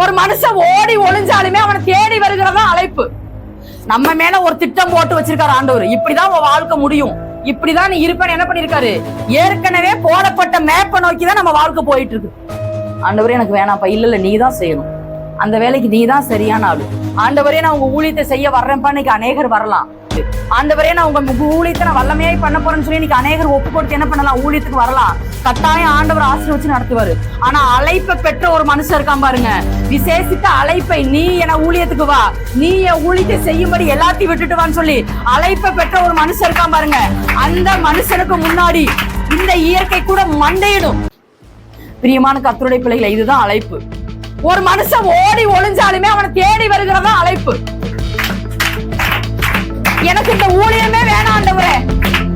ஒரு மனுஷன் ஓடி ஒளிஞ்சாலுமே அவனை தேடி வருகிறதா அழைப்பு. நம்ம மேல ஒரு திட்டம் போட்டு வச்சிருக்காரு ஆண்டவர். இப்படிதான் உன் வாழ்க்கை முடியும். இப்படிதான் நீ இருப்பேன்னு என்ன பண்ணிருக்காரு ஏற்கனவே போடப்பட்ட மேப்பை நோக்கி தான் நம்ம வாழ்க்கை போயிட்டு இருக்கு ஆண்டவரே எனக்கு வேணாம்ப்பா. இல்ல இல்ல நீ தான் செய்யணும். அந்த வேலைக்கு நீ தான் சரியான ஆளு. ஆண்டவரே நான் உங்க ஊழியத்தை செய்ய வர்றேன்ப்பா. இன்னைக்கு அநேகர் வரலாம். ஆண்டவரே நான் உங்க ஊழியத்தை நான் வல்லமையாய் பண்ண போறேன்னு சொல்லி இன்னைக்கு அநேகர் ஒப்பு கொடுத்து என்ன பண்ணலாம்? ஊழியத்துக்கு வரலாம். கட்டாயம் ஆண்டவர் ஆசீர்வச்சு நடத்துவாரு. ஆனா அழைப்பை பெற்ற ஒரு மனுஷன் இருக்கான் பாருங்க. விசேஷித்த அழைப்பை நீ என ஊழியத்துக்கு வா. நீ என் ஊழியத்தை செய்யும்படி எல்லாத்தையும் விட்டுட்டு வான்னு சொல்லி அழைப்பை பெற்ற ஒரு மனுஷன் இருக்கான் பாருங்க. அந்த மனுஷனுக்கு முன்னாடி இந்த இயற்கை கூட மண்டையிடும். பிரியமான கத்தருடைய பிள்ளைகளை இதுதான் அழைப்பு. ஒரு மனுஷன் ஓடி ஒளிஞ்சாலுமே அவனை தேடி வருகிறதா அழைப்பு. எனக்கு இந்த ஊழியமே வேணாம் ஆண்டவரே.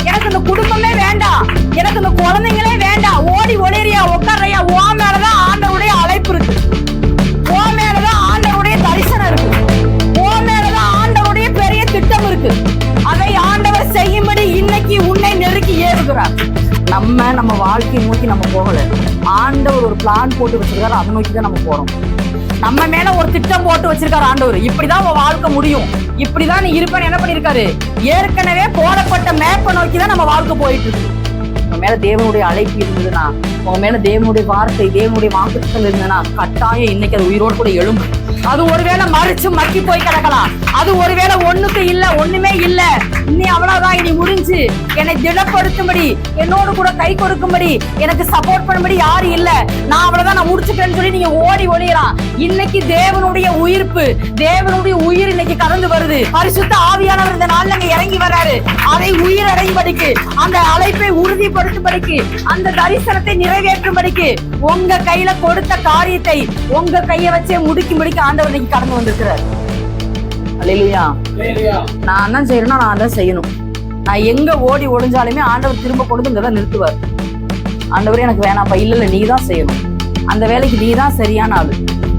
எனக்கு இந்த குடும்பமே வேண்டாம். எனக்கு இந்த குழந்தைங்களே வேண்டாம். ஓடி ஒளிரியா உட்காரையா ஓ மேலதான் ஆண்டவருடைய அழைப்பு இருக்கு. ஓ மேலதான் ஆண்டவருடைய தரிசனம் இருக்கு. ஓ மேலதான் ஆண்டவருடைய பெரிய திட்டம் இருக்கு. அதை ஆண்டவர் செய்யும்படி இன்னைக்கு உன்னை நெருக்கி ஏறுகிறார். நம்ம நம்ம வாழ்க்கையை நோக்கி நம்ம போகல. ஆண்டவர் ஒரு பிளான் போட்டு வச்சிருக்காரு. அதை நோக்கி தான் நம்ம போறோம். நம்ம மேல ஒரு திட்டம் போட்டு வச்சிருக்காரு ஆண்டவர். இப்படிதான் உன் வாழ்க்கை முடியும். இப்படிதான் நீ இருப்பேன்னு என்ன பண்ணிருக்காரு ஏற்கனவே போடப்பட்ட மேப்பை நோக்கி தான் நம்ம வாழ்க்கை போயிட்டு இருக்கு. உன் மேல தேவனுடைய அழைப்பு இருந்ததுன்னா உன் மேல தேவனுடைய வார்த்தை தேவனுடைய வாக்குத்தல் இருந்ததுன்னா கட்டாயம் இன்னைக்கு அது உயிரோடு கூட எழும்பு அது ஒருவேளை மறிச்சு மக்கி போய் கிடக்கலாம். அது ஒருவேளை ஒண்ணுக்கு இல்ல ஒண்ணுமே இல்ல. இனி அவ்வளவுதான் இனி முடிஞ்சு. என்னை திடப்படுத்தும்படி என்னோடு கூட கை கொடுக்கும்படி எனக்கு சப்போர்ட் பண்ணும்படி யாரும் இல்ல. நான் அவ்வளவுதான் நான் முடிச்சுக்கிறேன்னு சொல்லி நீங்க ஓடி ஒளியலாம். இன்னைக்கு தேவனுடைய உயிர்ப்பு தேவனுடைய உயிர் இன்னைக்கு கலந்து வருது. பரிசுத்த ஆவியானவர் இந்த நாள்ல இறங்கி வர்றாரு. அதை உயிர் அடையும்படிக்கு அந்த அழைப்பை உறுதிப்படுத்தும்படிக்கு அந்த தரிசனத்தை நிறைவேற்றும்படிக்கு உங்க கையில கொடுத்த காரியத்தை உங்க கைய வச்சே முடிக்கும்படிக்கு ஆண்டவர் இன்னைக்கு கடந்து வந்திருக்கிறார். அல்லேலூயா நான் தான் செய்யணும்னா நான் தான் செய்யணும். நான் எங்க ஓடி ஒளிஞ்சாலுமே ஆண்டவர் திரும்ப கொண்டு வந்து இங்க தான் நிறுத்துவார். ஆண்டவரே எனக்கு வேணாம்ப்பா இல்ல இல்ல நீ தான் செய்யணும். அந்த வேலைக்கு நீ தான் சரியான ஆளு.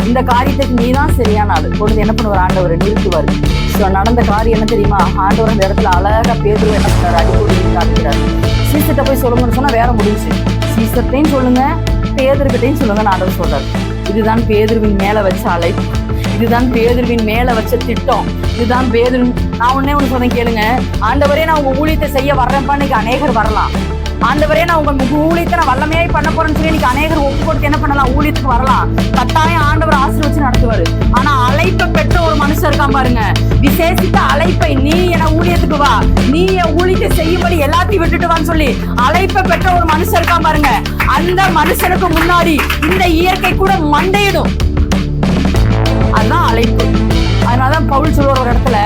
இந்த காரியத்துக்கு நீ தான் சரியான ஆள். கொண்டு என்ன பண்ணுவார்? ஆண்டவர் நிறுத்துவார். ஸோ நடந்த காரியம் என்ன தெரியுமா? ஆண்டவர் அந்த இடத்துல அழகா பேதுரு என்ன பண்ணார் அடிக்கடி காட்டுகிறார். சீசர்கிட்ட போய் சொல்லுங்கன்னு சொன்னால் வேற முடிஞ்சு. சீசர்ட்டையும் சொல்லுங்க பேதர்கிட்டையும் சொல்லுங்க ஆண்டவர் சொல்றாரு. இதுதான் பேதுருவின் மேலே வச்ச அலை இதுதான் பேதுருவின் மேலே வச்ச திட்டம். இதுதான் பேதுரு நான் ஒன்னே ஒன்று சொன்னேன் கேளுங்க. ஆண்டவரே நான் உங்க ஊழியத்தை செய்ய வர்றேன்ப்பா. இன்னைக்கு அநேகர் வரலாம். ஆண்டவரே நான் உங்க மிக ஊழியத்தை நான் வல்லமையாய் பண்ண போறேன்னு சொல்லி இன்னைக்கு அநேகர் ஒப்பு கொடுத்து என்ன பண்ணலாம்? ஊழியத்துக்கு வரலாம். கட்டாயம் ஆண்டவர் ஆசீர்வச்சு நடத்துவாரு. ஆனா அழைப்பை பெற்ற ஒரு மனுஷன் இருக்கான் பாருங்க. விசேஷித்த அழைப்பை நீ என ஊழியத்துக்கு வா. நீ என் ஊழியத்தை செய்யும்படி எல்லாத்தையும் விட்டுட்டு வான்னு சொல்லி அழைப்பை பெற்ற ஒரு மனுஷன் இருக்கான் பாருங்க. அந்த மனுஷனுக்கு முன்னாடி இந்த இயற்கை கூட மண்டையிடும். அதுதான் அழைப்பு. அதனாலதான் பவுல் சொல்லுவார் ஒரு இடத்துல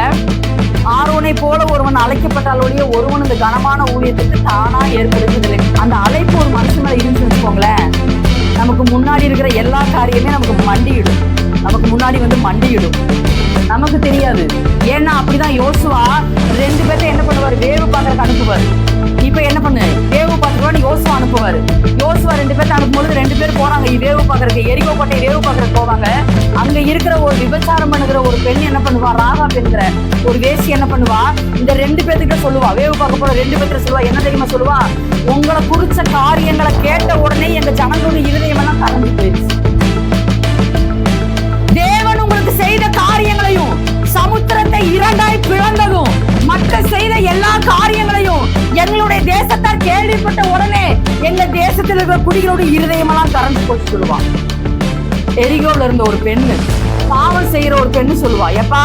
ஆரோனை போல ஒருவன் அழைக்கப்பட்டாலொழிய ஒருவன் இந்த கனமான ஊழியத்துக்கு தானா ஏற்படுத்துதில்லை அந்த அழைப்பு ஒரு மனசு மேல இருந்துச்சு வச்சுக்கோங்களேன். நமக்கு முன்னாடி இருக்கிற எல்லா காரியமே நமக்கு மண்டியிடும். நமக்கு முன்னாடி வந்து மண்டியிடும். நமக்கு தெரியாது. ஏன்னா அப்படிதான் யோசுவா ரெண்டு பேர்த்த என்ன பண்ணுவாரு? வேவு பார்க்கறதுக்கு அனுப்புவார். இப்ப என்ன வேவு பார்க்கறதுக்கு எரிகோ கோட்டை வேவு பார்க்கறதுக்கு போவாங்க. அங்க இருக்கிற ஒரு விபச்சாரம் பண்ணுகிற ஒரு பெண் என்ன பண்ணுவா? ராகா பெண்கிற ஒரு வேசி என்ன பண்ணுவா? இந்த ரெண்டு பேர்த்துக்கிட்ட சொல்லுவா. வேவு பார்க்க போற ரெண்டு பேர்த்துல சொல்லுவா. என்ன தெரியுமா சொல்லுவா? உங்களை குறிச்ச காரியங்களை கேட்ட உடனே எங்க ஜனங்களோட இருதயம் எல்லாம் கலந்து போயிடுச்சு. தேவன் உங்களுக்கு செய்த காரியங்களையும் சமுத்திரத்தை இரண்டாய் பிளந்ததும் மற்ற செய்த எல்லா காரியங்களையும் எங்களுடைய தேசத்தார் கேள்விப்பட்ட உடனே எங்க தேசத்தில் இருக்கிற குடிகளுடைய இருதயமெல்லாம் கறந்து போச்சு சொல்லுவா. எரிகோல இருந்த ஒரு பெண்ணு பாவம் செய்யற ஒரு பெண்ணு சொல்லுவா எப்பா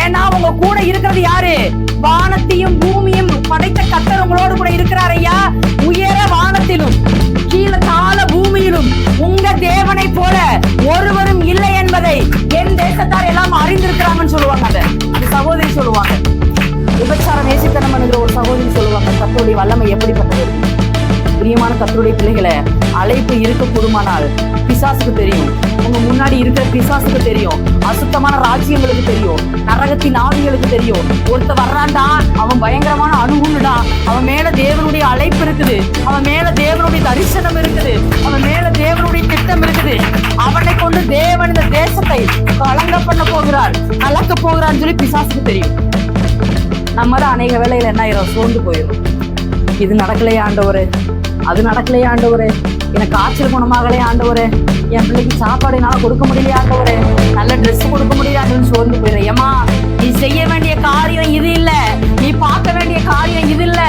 ஏன்னா உங்க கூட இருக்கிறது யாரு? வானத்தையும் பூமியும் படைத்த கத்தர் உங்களோடு கூட இருக்கிறார் ஐயா. உயர வானத்திலும் கீழே தாழ பூமியிலும் உங்க தேவனை போல ஒருவரும் இல்லை என்பதை என் தேசத்தார் எல்லாம் அறிந்திருக்கிறாங்கன்னு சொல்லுவாங்க அதை. அந்த சகோதரி சொல்லுவாங்க. விபச்சாரம் நேசித்தனம் பண்ணுகிற ஒரு சகோதரி சொல்லுவாங்க கத்தருடைய வல்லமை எப்படிப்பட்டது? பிரியமான கத்தருடைய பிள்ளைகளை அழைப்பு இருக்க கூடுமானால் பிசாசுக்கு தெரியும். உங்க முன்னாடி இருக்கிற பிசாசுக்கு தெரியும். அசுத்தமான ராஜ்யங்களுக்கு தெரியும். நரகத்தின் ஆவிகளுக்கு தெரியும். ஒருத்த வர்றான்டா அவன் பயங்கரமான அணுகுண்டுடா. அவன் மேல தேவனுடைய அழைப்பு இருக்குது. அவன் மேல தேவனுடைய தரிசனம் இருக்குது. அவன் மேல தேவனுடைய திட்டம் இருக்குது. அவனை கொண்டு தேவன் இந்த தேசத்தை கலங்க பண்ண போகிறார் கலக்க போகிறான்னு சொல்லி பிசாசுக்கு தெரியும். நம்ம தான் அநேக வேலையில என்ன ஆயிரும்? சோர்ந்து போயிடும் இது நடக்கலையே ஆண்டவரே. அது நடக்கலையே ஆண்டவரே. எனக்கு காய்ச்சல் குணமாகலே ஆண்டவரே. என் பிள்ளைக்கு சாப்பாடு என்னால் கொடுக்க முடியலையே ஆண்டவரே. காசு கொடுக்க முடியாதுன்னு சோர்ந்து போயிடுற ஏமா நீ செய்ய வேண்டிய காரியம் இது இல்ல. நீ பார்க்க வேண்டிய காரியம் இது இல்ல.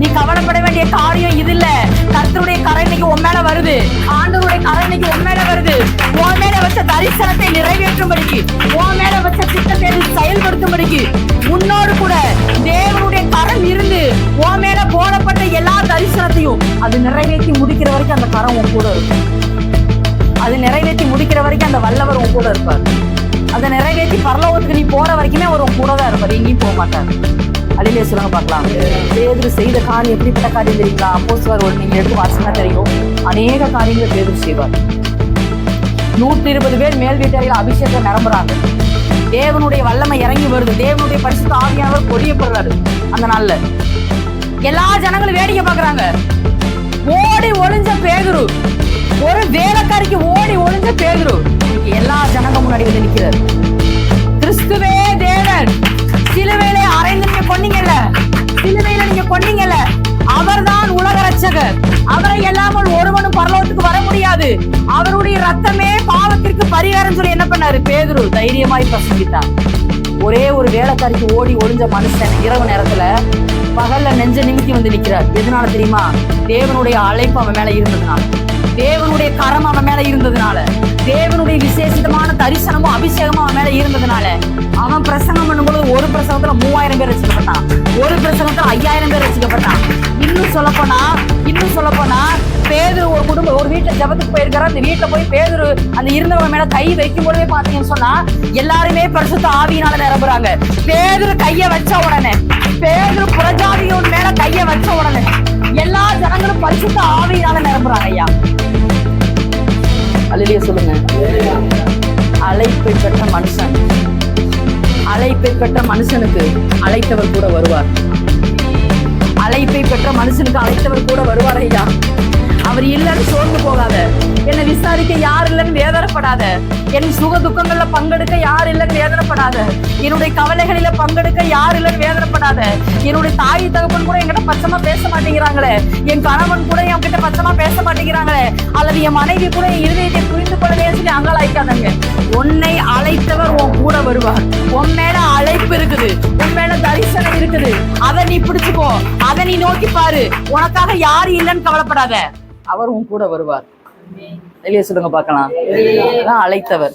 நீ கவலைப்பட வேண்டிய காரியம் இது இல்ல. கர்த்தருடைய கரை இன்னைக்கு உன் மேல வருது. ஆண்டவருடைய கரை இன்னைக்கு உன் மேல வருது. உன் மேல வச்ச தரிசனத்தை நிறைவேற்றும்படிக்கு உன் மேல வச்ச திட்டத்தை செயல்படுத்தும்படிக்கு அது நிறைவேற்றி முடிக்கிற வரைக்கும் அந்த கரம் உன் கூட இருக்கும். அது நிறைவேற்றி முடிக்கிற வரைக்கும் அந்த வல்லவர் உன் கூட இருப்பார். அதை நிறைவேற்றி பரலோகத்துக்கு நீ போற வரைக்குமே அவர் உன் கூட தான் இருப்பார். எங்கேயும் போக மாட்டார். அதிலே சொல்லுங்க பார்க்கலாம். பேதர் செய்த காரியம் எப்படிப்பட்ட காரியம் தெரியுங்களா? அப்போ சார் ஒரு நீங்க எடுத்து வாசனா தெரியும். அநேக காரியங்களை பேதர் செய்வார். நூற்றி இருபது பேர் மேல் வீட்டறையில் அபிஷேகம் நிரம்புறாங்க. தேவனுடைய வல்லமை இறங்கி வருது. தேவனுடைய பரிசு ஆவியானவர் பொழியப்படுறாரு அந்த நாள்ல. எல்லா ஜனங்களும் வேடிக்கை பாக்குறாங்க ஓடி ஒளிஞ்ச பேதுரு. ஒரு வேலைக்காரிக்கு ஓடி ஒளிஞ்ச பேதுரு. எல்லா ஜனங்க முன்னாடி வந்து நிக்கிறார். கிறிஸ்துவே தேவன் சிலுவையில அரைந்து நீங்க கொன்னீங்கல்ல சிலுவையில நீங்க கொன்னீங்கல்ல அவர்தான் உலக ரட்சகர் அவரை இல்லாமல் ஒருவனும் பரலோகத்துக்கு வர முடியாது. அவருடைய ரத்தமே பாவத்திற்கு பரிகாரம் சொல்லி என்ன பண்ணாரு? பேதுரு தைரியமாய் பிரசங்கித்தார். ஒரே ஒரு வேலைக்காரிக்கு ஓடி ஒளிஞ்ச மனுஷன் இரவு நேரத்துல பகல்ல நெஞ்ச நிமித்தி வந்து நிக்கிறார். எதனால தெரியுமா? தேவனுடைய அழைப்பு அவன் மேல இருந்ததுனால. தேவனுடைய கரம் அவன் மேல இருந்ததுனால. தேவனுடைய விசேஷமான தரிசனமும் அபிஷேகமும் அவன் மேல இருந்ததுனால அவன் பிரசங்கம் பண்ணும்போது ஒரு பிரசங்கத்துல மூவாயிரம் பேர் ரசிக்கப்பட்டான். ஒரு பிரசங்கத்துல ஐயாயிரம் பேர் ரசிக்கப்பட்டான். இன்னும் சொல்ல போனா இன்னும் சொல்ல போனா பேதுரு ஒரு குடும்பம் ஒரு வீட்டுல ஜபத்துக்கு போயிருக்காரு அந்த வீட்டுல போய் பேதுரு அந்த இருந்தவங்க மேல கை வைக்கும் பொழுதே பாத்தீங்கன்னு சொன்னா எல்லாருமே பரிசுத்த ஆவியினால நிரம்புறாங்க பேதுரு கைய வச்ச உடனே பேதுரு புறஜாதியோன் மேல கைய வச்ச உடனே எல்லா ஜனங்களும் பரிசுத்த ஆவியினால நிரம்புறாங்க ஐயா. அழிலிய சொல்லுங்க. அழைப்பை பெற்ற மனுஷன் அழைப்பை பெற்ற மனுஷனுக்கு அழைத்தவர் கூட வருவார். அழைப்பை பெற்ற மனுஷனுக்கு அழைத்தவர் கூட வருவார் ஐயா. அவர் இல்லைன்னு சோர்ந்து போகாத. என்னை விசாரிக்க யார் இல்லைன்னு வேதனைப்படாத. என் சுக துக்கங்கள்ல பங்கெடுக்க யார் இல்லைன்னு வேதனைப்படாத. என்னுடைய கவலைகளில பங்கெடுக்க யார் இல்லைன்னு வேதனைப்படாத. என்னுடைய தாய் தகப்பன் கூட என்கிட்ட பச்சமா பேச மாட்டேங்கிறாங்களே. என் கணவன் கூட என் கிட்ட பச்சமா பேச மாட்டேங்கிறாங்களே. அல்லது என் மனைவி கூட என் இருதயத்தை புரிந்து கொள்ளவே சொல்லி அங்கலாய்க்காதங்க. உன்னை அழைத்தவர் உன் கூட வருவார். உன் மேல அழைப்பு இருக்குது. உன் மேல தரிசனம் இருக்குது. அதை நீ பிடிச்சுக்கோ. அதை நீ நோக்கி பாரு. உனக்காக யாரு இல்லைன்னு கவலைப்படாத. அவர் உன் கூட வருவார். வெளியே சொல்லுங்க பார்க்கலாம். அழைத்தவர்.